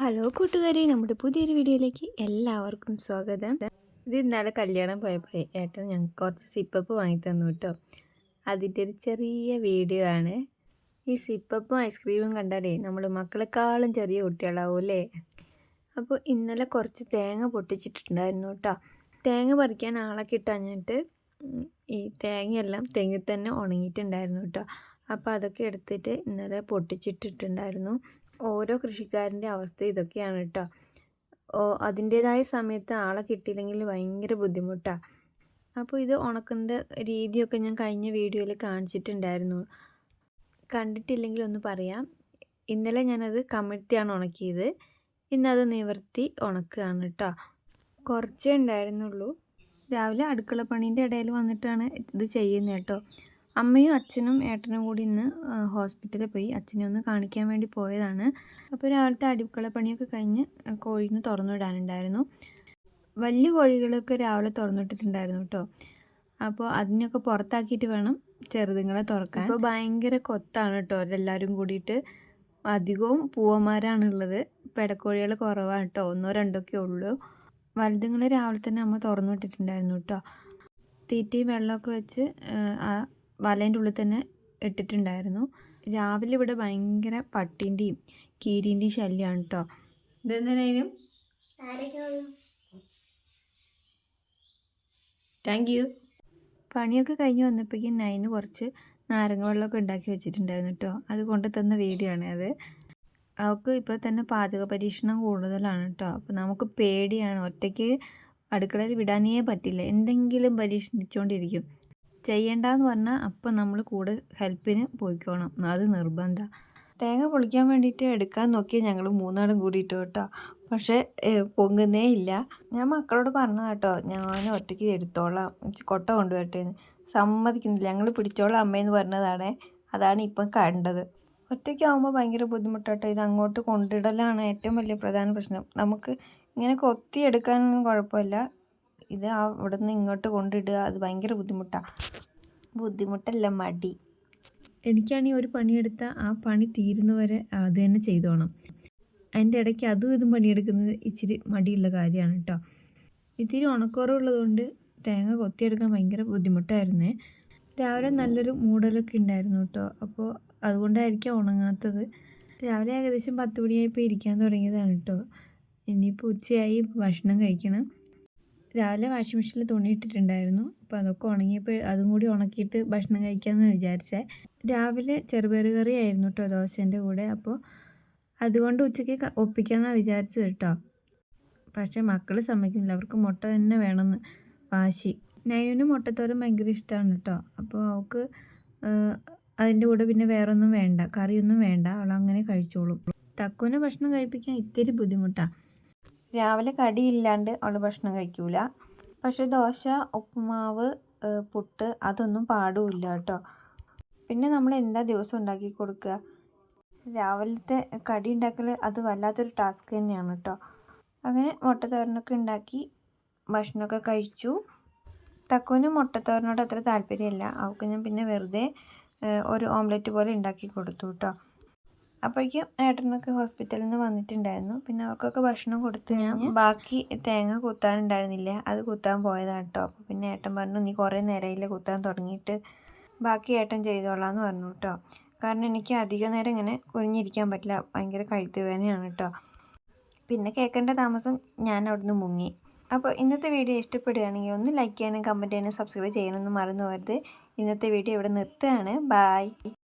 Hello കൂട്ടുകാരെ നമ്മുടെ പുതിയൊരു വീഡിയോയിലേക്ക് എല്ലാവർക്കും സ്വാഗതം. ഇത് ഇന്നലെ കല്യാണം പോയപ്പോഴേ ഏട്ടൻ ഞങ്ങൾക്ക് കുറച്ച് സിപ്പപ്പ് വാങ്ങി തന്നു കേട്ടോ. അതിന്റെ ഒരു ചെറിയ വീഡിയോ ആണ്. ഈ സിപ്പപ്പും ഐസ്ക്രീമും കണ്ടാലേ നമ്മൾ മക്കളെക്കാളും ചെറിയ കുട്ടികളാവും അല്ലേ? അപ്പോൾ ഇന്നലെ കുറച്ച് തേങ്ങ പൊട്ടിച്ചിട്ടുണ്ടായിരുന്നു കേട്ടോ. തേങ്ങ പറിക്കാൻ ആളെ കിട്ടഞ്ഞിട്ട് ഈ തേങ്ങയെല്ലാം തെങ്ങിൽ തന്നെ ഉണങ്ങിയിട്ടുണ്ടായിരുന്നു കേട്ടോ. അപ്പോൾ അതൊക്കെ എടുത്തിട്ട് ഇന്നലെ പൊട്ടിച്ചിട്ടിട്ടുണ്ടായിരുന്നു. ഓരോ കൃഷിക്കാരന്റെ അവസ്ഥ ഇതൊക്കെയാണ് കേട്ടോ ഓ അതിന്റേതായ സമയത്ത് ആളെ കിട്ടിയില്ലെങ്കിൽ ഭയങ്കര ബുദ്ധിമുട്ടാണ് അപ്പോൾ ഇത് ഉണക്കുന്ന രീതിയൊക്കെ ഞാൻ കഴിഞ്ഞ വീഡിയോയിൽ കാണിച്ചിട്ടുണ്ടായിരുന്നു. കണ്ടിട്ടില്ലെങ്കിൽ ഒന്ന് പറയാം. ഇന്നലെ ഞാനത് കമിഴ്ത്തിയാണ് ഉണക്കിയത്. ഇന്നത് നിവർത്തി ഉണക്കുകയാണ് കേട്ടോ കുറച്ചേ ഉണ്ടായിരുന്നുള്ളൂ. രാവിലെ അടുക്കള പണീന്റെ ഇടയിൽ വന്നിട്ടാണ് ഇത് ചെയ്യുന്നത് കേട്ടോ. അമ്മയും അച്ഛനും ഏട്ടനും കൂടി ഇന്ന് ഹോസ്പിറ്റലിൽ പോയി അച്ഛനെ ഒന്ന് കാണിക്കാൻ വേണ്ടി പോയതാണ്. അപ്പോൾ രാവിലത്തെ അടുക്കള പണിയൊക്കെ കഴിഞ്ഞ് കോഴീനെ തുറന്നുവിടാനുണ്ടായിരുന്നു വലിയ കോഴികളൊക്കെ രാവിലെ തുറന്നിട്ടിട്ടുണ്ടായിരുന്നു കേട്ടോ. അപ്പോൾ അതിനൊക്കെ പുറത്താക്കിയിട്ട് വേണം ചെറുതുങ്ങളെ തുറക്കാൻ. അപ്പോൾ ഭയങ്കര കൊത്താണ് കേട്ടോ അവരെല്ലാവരും കൂടിയിട്ട്. അധികവും പൂവന്മാരാണുള്ളത്. പെടക്കോഴികൾ കുറവാണ് കേട്ടോ. ഒന്നോ രണ്ടൊക്കെ ഉള്ളൂ. വലുതുങ്ങളെ രാവിലെ തന്നെ അമ്മ തുറന്നു വിട്ടിട്ടുണ്ടായിരുന്നു കേട്ടോ. തീറ്റയും വെള്ളമൊക്കെ വെച്ച് വലേന്റെ ഉള്ളിൽ തന്നെ ഇട്ടിട്ടുണ്ടായിരുന്നു. രാവിലെ ഇവിടെ ഭയങ്കര പട്ടീന്റെയും കീരീന്റെയും ശല്യമാണ് കേട്ടോ ഇതെന്തിനും താങ്ക് യു പണിയൊക്കെ കഴിഞ്ഞ് വന്നപ്പോഴേക്കും നൈന് കുറച്ച് നാരങ്ങ വെള്ളമൊക്കെ ഉണ്ടാക്കി വെച്ചിട്ടുണ്ടായിരുന്നു കേട്ടോ അത് കൊണ്ട് തന്ന ആണ് അത്. അവൾക്ക് ഇപ്പോൾ തന്നെ പാചക പരീക്ഷണം കൂടുതലാണ് കേട്ടോ അപ്പോൾ നമുക്ക് പേടിയാണ്. ഒറ്റയ്ക്ക് അടുക്കളയിൽ വിടാനേ പറ്റില്ല. എന്തെങ്കിലും പരീക്ഷിച്ചുകൊണ്ടിരിക്കും ചെയ്യേണ്ടെന്ന് പറഞ്ഞാൽ അപ്പം നമ്മൾ കൂടെ ഹെൽപ്പിന് പോയിക്കോണം. അത് നിർബന്ധം. തേങ്ങ പൊളിക്കാൻ വേണ്ടിയിട്ട് എടുക്കാൻ നോക്കി ഞങ്ങൾ മൂന്നാളും കൂടിയിട്ട് കേട്ടോ. പക്ഷേ പൊങ്ങുന്നേ ഇല്ല. ഞാൻ മക്കളോട് പറഞ്ഞ കേട്ടോ ഞാൻ ഒറ്റയ്ക്ക് എടുത്തോളാം. കൊട്ട കൊണ്ടുവരട്ടെ സമ്മതിക്കുന്നില്ല. ഞങ്ങൾ പിടിച്ചോളാം അമ്മയെന്ന് പറഞ്ഞതാണ്. അതാണ് ഇപ്പം കണ്ടത്. ഒറ്റയ്ക്കാവുമ്പോൾ ഭയങ്കര ബുദ്ധിമുട്ടാട്ടോ. ഇത് അങ്ങോട്ട് കൊണ്ടിടലാണ് ഏറ്റവും വലിയ പ്രധാന പ്രശ്നം. നമുക്ക് ഇങ്ങനെ കൊത്തിയെടുക്കാനൊന്നും കുഴപ്പമില്ല. ഇത് അവിടെ നിന്ന് ഇങ്ങോട്ട് കൊണ്ടിടുക അത് ഭയങ്കര ബുദ്ധിമുട്ടാണ് ബുദ്ധിമുട്ടല്ല മടി. എനിക്കാണെങ്കിൽ ഒരു പണിയെടുത്ത ആ പണി തീരുന്നവരെ അത് തന്നെ ചെയ്തോണം. അതിന്റെ ഇടയ്ക്ക് അതും ഇതും പണിയെടുക്കുന്നത് ഇച്ചിരി മടിയുള്ള കാര്യമാണ് കേട്ടോ ഇത്തിരി ഉണക്കുറവുള്ളതുകൊണ്ട് തേങ്ങ കൊത്തിയെടുക്കാൻ ഭയങ്കര ബുദ്ധിമുട്ടായിരുന്നേ. രാവിലെ നല്ലൊരു മൂടലൊക്കെ ഉണ്ടായിരുന്നു കേട്ടോ അപ്പോൾ അതുകൊണ്ടായിരിക്കാം ഉണങ്ങാത്തത്. രാവിലെ ഏകദേശം പത്ത് മണിയായപ്പോൾ ഇരിക്കാൻ തുടങ്ങിയതാണ് കേട്ടോ ഇനിയിപ്പോൾ ഉച്ചയായി ഭക്ഷണം കഴിക്കണം. രാവിലെ വാഷിംഗ് മെഷീനിൽ തുണി ഇട്ടിട്ടുണ്ടായിരുന്നു അപ്പോൾ അതൊക്കെ ഉണങ്ങിയപ്പോൾ അതും കൂടി ഉണക്കിയിട്ട് ഭക്ഷണം കഴിക്കാമെന്ന് വിചാരിച്ചേ. രാവിലെ ചെറുപയർ കറി ആയിരുന്നു കേട്ടോ ദോശേന്റെ കൂടെ. അപ്പോൾ അതുകൊണ്ട് ഉച്ചയ്ക്ക് ഒപ്പിക്കാമെന്നാണ് വിചാരിച്ചത് കേട്ടോ പക്ഷേ മക്കൾ സമ്മതിക്കുന്നില്ല. അവർക്ക് മുട്ട തന്നെ വേണമെന്ന് വാശി. നൈനുവിന് മുട്ടത്തോരൻ ഭയങ്കര ഇഷ്ടമാണ് കേട്ടോ അപ്പോൾ അവൾക്ക് അതിന്റെ കൂടെ പിന്നെ വേറൊന്നും വേണ്ട. കറിയൊന്നും വേണ്ട. അവൾ അങ്ങനെ കഴിച്ചോളും. തക്കുവിനെ ഭക്ഷണം കഴിപ്പിക്കാൻ ഇത്തിരി ബുദ്ധിമുട്ടാണ് രാവിലെ കടിയില്ലാണ്ട് അവൾ ഭക്ഷണം കഴിക്കൂല. പക്ഷെ ദോശ ഉപ്പുമാവ് പുട്ട് അതൊന്നും പാടുമില്ല കേട്ടോ. പിന്നെ നമ്മൾ എന്താ ദിവസം ഉണ്ടാക്കി കൊടുക്കുക? രാവിലത്തെ കടി ഉണ്ടാക്കൽ അത് വല്ലാത്തൊരു ടാസ്ക് തന്നെയാണ് കേട്ടോ. അങ്ങനെ മുട്ടത്തോരനൊക്കെ ഉണ്ടാക്കി ഭക്ഷണമൊക്കെ കഴിച്ചു. തക്കുവിന് മുട്ടത്തോരനോട് അത്ര താല്പര്യമില്ല. അവൾക്ക് ഞാൻ പിന്നെ വെറുതെ ഒരു ഓംലെറ്റ് പോലെ ഉണ്ടാക്കി കൊടുത്തു കേട്ടോ. അപ്പോഴേക്കും ഏട്ടനൊക്കെ ഹോസ്പിറ്റലിൽ നിന്ന് വന്നിട്ടുണ്ടായിരുന്നു. പിന്നെ അവർക്കൊക്കെ ഭക്ഷണം കൊടുത്തു ഞാൻ ബാക്കി തേങ്ങ കുത്താനുണ്ടായിരുന്നില്ല. അത് കുത്താൻ പോയതാണ് കേട്ടോ അപ്പോൾ പിന്നെ ഏട്ടൻ പറഞ്ഞു നീ കുറേ നേരമായില്ലേ കുത്താൻ തുടങ്ങിയിട്ട്? ബാക്കി ഏട്ടൻ ചെയ്തോളാം എന്ന് പറഞ്ഞു കേട്ടോ കാരണം എനിക്ക് അധിക നേരം ഇങ്ങനെ കുഞ്ഞിരിക്കാൻ പറ്റില്ല. ഭയങ്കര കഴുത്ത് വേദനയാണ് കേട്ടോ പിന്നെ കേൾക്കേണ്ട താമസം ഞാൻ അവിടുന്ന് മുങ്ങി. അപ്പോൾ ഇന്നത്തെ വീഡിയോ ഇഷ്ടപ്പെടുകയാണെങ്കിൽ ഒന്ന് ലൈക്ക് ചെയ്യാനും കമന്റ് ചെയ്യാനും സബ്സ്ക്രൈബ് ചെയ്യാനൊന്നും മറന്നു പോകരുത്. ഇന്നത്തെ വീഡിയോ ഇവിടെ നിർത്തുകയാണ്. ബായ്